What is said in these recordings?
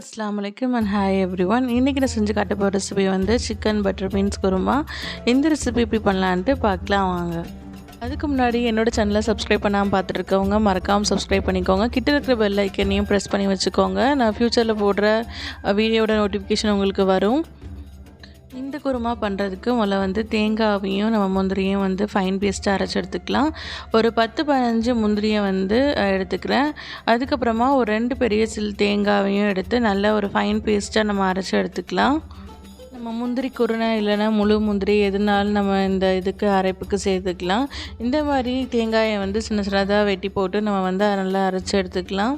அஸ்லாம் வலைக்கம் and hi every one இன்றைக்கி நான் செஞ்சு காட்ட போகிற ரெசிபி வந்து சிக்கன் பட்டர் பீன்ஸ் குருமா. இந்த ரெசிபி எப்படி பண்ணலான்ட்டு பார்க்கலாம் வாங்க. அதுக்கு முன்னாடி என்னோடய சேனலை சப்ஸ்கிரைப் பண்ணாமல் பார்த்துட்ருக்கவங்க மறக்காமல் சப்ஸ்கிரைப் பண்ணிக்கோங்க. கிட்ட இருக்கிற பெல் ஐக்கனையும் ப்ரெஸ் பண்ணி வச்சுக்கோங்க. நான் ஃப்யூச்சரில் போடுற வீடியோட நோட்டிஃபிகேஷன் உங்களுக்கு வரும். இந்த குருமா பண்ணுறதுக்கு முதல்ல வந்து தேங்காவையும் நம்ம முந்திரியும் வந்து ஃபைன் பேஸ்ட்டாக அரைச்சி எடுத்துக்கலாம். ஒரு பத்து பதினஞ்சு முந்திரியை வந்து எடுத்துக்கிறேன். அதுக்கப்புறமா ஒரு ரெண்டு பெரிய சில் தேங்காவையும் எடுத்து நல்ல ஒரு ஃபைன் பேஸ்ட்டாக நம்ம அரைச்சி எடுத்துக்கலாம். நம்ம முந்திரி குருணை இல்லைன்னா முழு முந்திரி எதுனாலும் நம்ம இந்த இதுக்கு அரைப்புக்கு சேர்த்துக்கலாம். இந்த மாதிரி தேங்காயை வந்து சின்ன சின்னதாக வெட்டி போட்டு நம்ம வந்து நல்லா அரைச்சி எடுத்துக்கலாம்.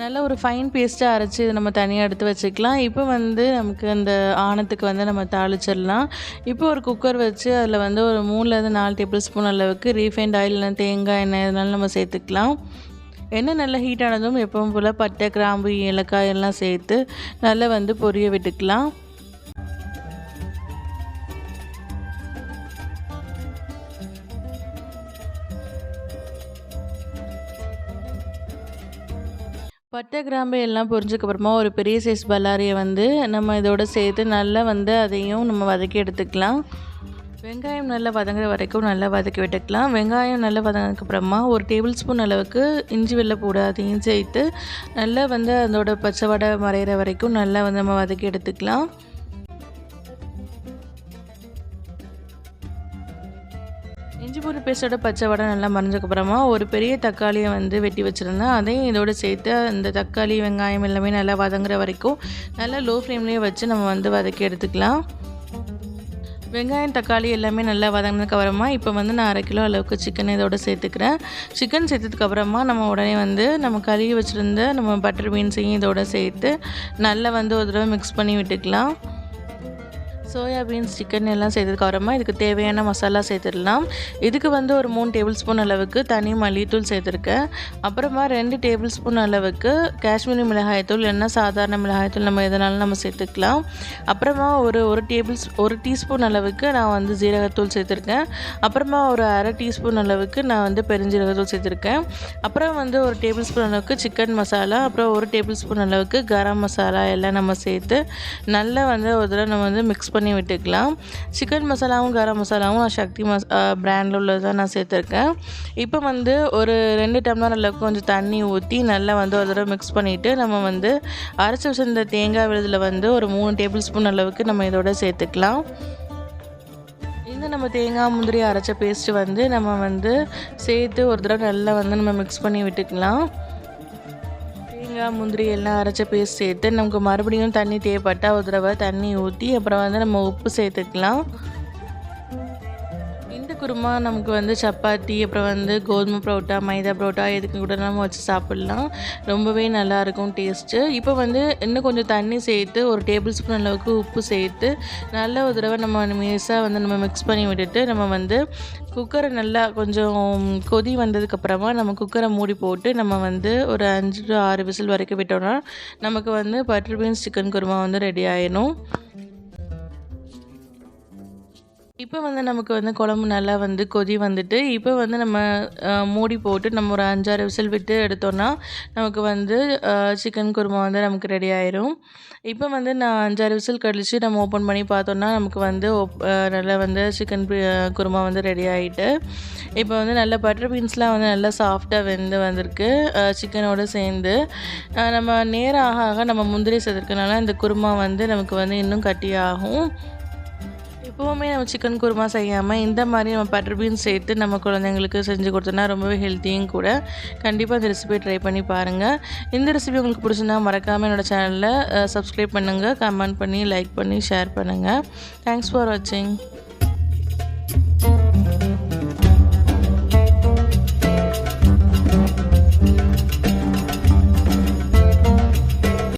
நல்ல ஒரு ஃபைன் பேஸ்ட்டாக அரைச்சி இதை நம்ம தனியாக எடுத்து வச்சுக்கலாம். இப்போ வந்து நமக்கு அந்த ஆணத்துக்கு வந்து நம்ம தாளிச்சிடலாம். இப்போ ஒரு குக்கர் வச்சு அதில் வந்து ஒரு மூணுலேருந்து நாலு டேபிள் ஸ்பூன் அளவுக்கு ரீஃபைண்ட் ஆயில் தேங்காய் எண்ணெய் இதனால நம்ம சேர்த்துக்கலாம். எண்ணெய் நல்லா ஹீட் ஆனதும் எப்பவும் போல் பட்டை கிராம்பு ஏலக்காய் எல்லாம் சேர்த்து நல்லா வந்து பொரிய விட்டுக்கலாம். பட்டை கிராம்பு எல்லாம் பொரிஞ்சதுக்கப்புறமா ஒரு பெரிய சைஸ் பல்லாரியை வந்து நம்ம இதோட சேர்த்து நல்லா வந்து அதையும் நம்ம வதக்கி எடுத்துக்கலாம். வெங்காயம் நல்லா வதங்குற வரைக்கும் நல்லா வதக்கி விட்டுக்கலாம். வெங்காயம் நல்லா வதங்கினதுக்கப்புறமா ஒரு டேபிள் ஸ்பூன் அளவுக்கு இஞ்சி வெள்ளை அதையும் சேர்த்து நல்லா வந்து அதோட பச்சை வடை மறையிற வரைக்கும் நல்லா வந்து நம்ம வதக்கி எடுத்துக்கலாம். இஞ்சி பூண்டு பேஸ்டோட பச்சை வடை நல்லா மறைஞ்சதுக்கப்புறமா ஒரு பெரிய தக்காளியை வந்து வெட்டி வச்சுருந்தேன். அதையும் இதோடு சேர்த்து அந்த தக்காளி வெங்காயம் எல்லாமே நல்லா வதங்குற வரைக்கும் நல்லா லோ ஃப்ளேம்லேயே வச்சு நம்ம வந்து வதக்கி எடுத்துக்கலாம். வெங்காயம் தக்காளி எல்லாமே நல்லா வதங்கினதுக்கப்புறமா இப்போ வந்து நான் அரை கிலோ அளவுக்கு சிக்கன் இதோட சேர்த்துக்கிறேன். சிக்கன் சேர்த்ததுக்கப்புறமா நம்ம உடனே வந்து நம்ம கழுவி வச்சுருந்த நம்ம பட்டர் பீன்ஸையும் இதோட சேர்த்து நல்லா வந்து ஒரு தடவை மிக்ஸ் பண்ணி விட்டுக்கலாம். சோயா பீன்ஸ் சிக்கன் எல்லாம் செய்ததுக்கப்புறமா இதுக்கு தேவையான மசாலா சேர்த்துடலாம். இதுக்கு வந்து ஒரு மூணு டேபிள் ஸ்பூன் அளவுக்கு தனி மல்லித்தூள் சேர்த்துருக்கேன். அப்புறமா ரெண்டு டேபிள் ஸ்பூன் அளவுக்கு காஷ்மீரி மிளகாய்த்தூள் இல்லைன்னா சாதாரண மிளகாய்த்தூள் நம்ம எதனாலும் நம்ம சேர்த்துக்கலாம். அப்புறமா ஒரு ஒரு டேபிள் ஒரு டீஸ்பூன் அளவுக்கு நான் வந்து ஜீரகத்தூள் சேர்த்துருக்கேன். அப்புறமா ஒரு அரை டீஸ்பூன் அளவுக்கு நான் வந்து பெருஞ்சீரகத்தூள் சேர்த்துருக்கேன். அப்புறம் வந்து ஒரு டேபிள் ஸ்பூன் அளவுக்கு சிக்கன் மசாலா அப்புறம் ஒரு டேபிள் ஸ்பூன் அளவுக்கு கரம் மசாலா எல்லாம் நம்ம சேர்த்து நல்லா வந்து ஒரு தடவை நம்ம வந்து மிக்ஸ் பண்ணி விட்டுக்கலாம். சிக்கன் மசாலாவும் கரம் மசாலாவும் நான் சக்தி மஸ் பிராண்டில் உள்ளதான் நான் சேர்த்துருக்கேன். இப்போ வந்து ஒரு ரெண்டு டம்ளர் அளவுக்கு கொஞ்சம் தண்ணி ஊற்றி நல்லா வந்து ஒரு தடவை மிக்ஸ் பண்ணிவிட்டு நம்ம வந்து அரைச்சி வச்சிருந்த தேங்காய் விழுதில் வந்து ஒரு மூணு டேபிள் ஸ்பூன் அளவுக்கு நம்ம இதோட சேர்த்துக்கலாம். இந்த நம்ம தேங்காய் முந்திரி அரைச்ச பேஸ்ட்டு வந்து நம்ம வந்து சேர்த்து ஒரு தடவை நல்லா வந்து நம்ம மிக்ஸ் பண்ணி விட்டுக்கலாம். தேங்காய் முந்திரி எல்லாம் அரைச்ச பேஸ்ட் சேர்த்து நமக்கு மறுபடியும் தண்ணி தேவைப்பட்டால் ஒரு தடவை தண்ணி ஊற்றி அப்புறம் வந்து நம்ம உப்பு சேர்த்துக்கலாம். குருமா நமக்கு வந்து சப்பாத்தி அப்புறம் வந்து கோதுமை பரோட்டா மைதா பரோட்டா எதுக்கு கூட நம்ம வச்சு சாப்பிட்லாம். ரொம்பவே நல்லாயிருக்கும் டேஸ்ட்டு இப்போ வந்து இன்னும் கொஞ்சம் தண்ணி சேர்த்து ஒரு டேபிள் ஸ்பூன் அளவுக்கு உப்பு சேர்த்து நல்ல ஒரு தடவை நம்ம மேஸாக வந்து நம்ம மிக்ஸ் பண்ணி விட்டுட்டு நம்ம வந்து குக்கரை நல்லா கொஞ்சம் கொதி வந்ததுக்கப்புறமா நம்ம குக்கரை மூடி போட்டு நம்ம வந்து ஒரு அஞ்சு டு ஆறு விசில் வரைக்கும் விட்டோம்னா நமக்கு வந்து பட்டர் பீன்ஸ் சிக்கன் குருமா வந்து ரெடி ஆயிடும் இப்போ வந்து நமக்கு வந்து குழம்பு நல்லா வந்து கொதி வந்துட்டு இப்போ வந்து நம்ம மூடி போட்டு நம்ம ஒரு அஞ்சாறு விசில் விட்டு எடுத்தோன்னா நமக்கு வந்து சிக்கன் குருமா வந்து நமக்கு ரெடி ஆயிரும். இப்போ வந்து நான் அஞ்சாறு விசில் கழித்து நம்ம ஓப்பன் பண்ணி பார்த்தோன்னா நமக்கு வந்து நல்லா வந்து சிக்கன் குருமா வந்து ரெடி ஆகிட்டு இப்போ வந்து நல்ல பட்டர் பீன்ஸ்லாம் வந்து நல்லா சாஃப்டாக வெந்து வந்திருக்கு. சிக்கனோடு சேர்ந்து நம்ம நேரம் ஆக ஆக நம்ம முந்திரி சேர்த்துருக்கனால இந்த குருமா வந்து நமக்கு வந்து இன்னும் கட்டியாகும் எப்போவுமே நம்ம சிக்கன் குருமா செய்யாமல் இந்த மாதிரி நம்ம பட்டர் பீன்ஸ் சேர்த்து நம்ம குழந்தைங்களுக்கு செஞ்சு கொடுத்தோன்னா ரொம்பவே ஹெல்த்தியும் கூட. கண்டிப்பாக இந்த ரெசிபியை ட்ரை பண்ணி பாருங்கள் இந்த ரெசிபி உங்களுக்கு பிடிச்சிருந்தா மறக்காமல் என்னோடய சேனலில் சப்ஸ்கிரைப் பண்ணுங்கள் கமெண்ட் பண்ணி லைக் பண்ணி ஷேர் பண்ணுங்கள் தேங்க்ஸ் ஃபார் வாட்சிங்